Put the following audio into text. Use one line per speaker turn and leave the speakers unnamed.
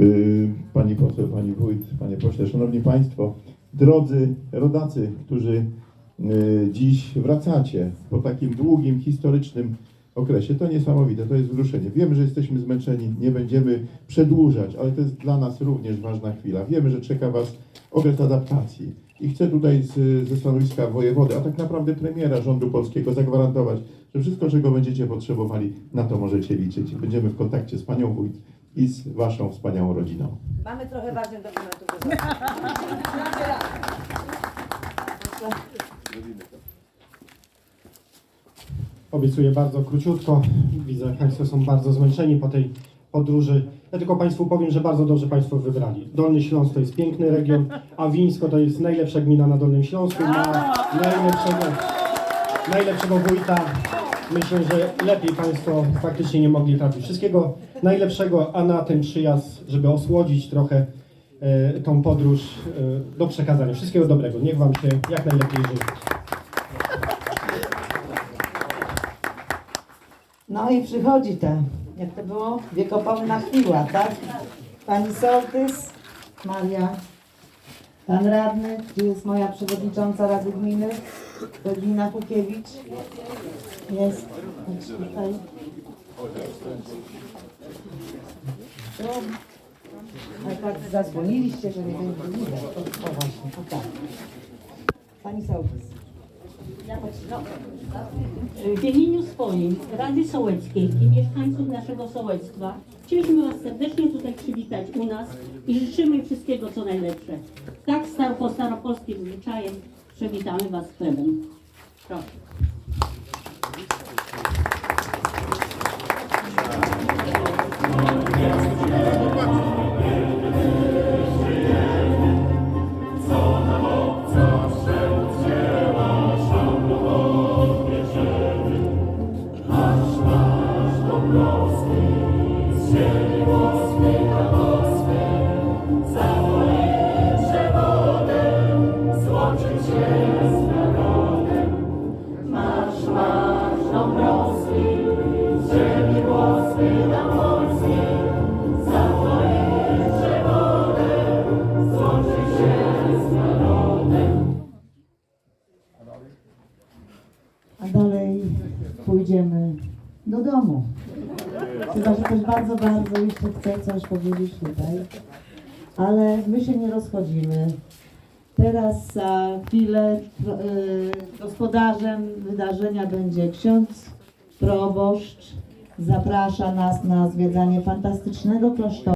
Yy, Pani poseł, pani wójt, panie pośle, szanowni państwo, drodzy rodacy, którzy yy, dziś wracacie po takim długim, historycznym okresie, to niesamowite, to jest wzruszenie. Wiemy, że jesteśmy zmęczeni, nie będziemy przedłużać, ale to jest dla nas również ważna chwila. Wiemy, że czeka Was okres adaptacji i chcę tutaj z, ze stanowiska wojewody, a tak naprawdę premiera rządu polskiego zagwarantować, że wszystko, czego będziecie potrzebowali, na to możecie liczyć. Będziemy w kontakcie z panią wójt i z waszą wspaniałą rodziną.
Mamy trochę ważnych dokumentów do.
Obiecuję bardzo króciutko. Widzę, Państwo są bardzo zmęczeni po tej podróży. Ja tylko Państwu powiem, że bardzo dobrze Państwo wybrali. Dolny Śląsk to jest piękny region, a Wińsko to jest najlepsza gmina na Dolnym Śląsku. Ma najlepszego, najlepszego wójta. Myślę, że lepiej Państwo faktycznie nie mogli trafić. Wszystkiego najlepszego, a na ten przyjazd, żeby osłodzić trochę e, tą podróż e, do przekazania. Wszystkiego dobrego. Niech Wam się jak najlepiej żyje.
No i przychodzi ta, jak to było, wiekopomna chwila, tak? Pani sołtys, Maria, pan radny, gdzie jest moja przewodnicząca Rady Gminy, Regina Kukiewicz. Jest, tutaj. Tu. A tak zasłoniliście, że nie będzie widać. O, o właśnie, o tak. Pani sołtys.
W imieniu swoim, Rady Sołeckiej i mieszkańców naszego sołectwa chcieliśmy Was serdecznie tutaj przywitać u nas i życzymy wszystkiego co najlepsze. Tak star po staropolskim zwyczajem przywitamy Was chlebem. Proszę.
Do domu. Chyba, że ktoś bardzo, bardzo jeszcze chce coś powiedzieć tutaj. Ale my się nie rozchodzimy. Teraz za chwilę y, gospodarzem wydarzenia będzie ksiądz proboszcz. Zaprasza nas na zwiedzanie fantastycznego klasztoru.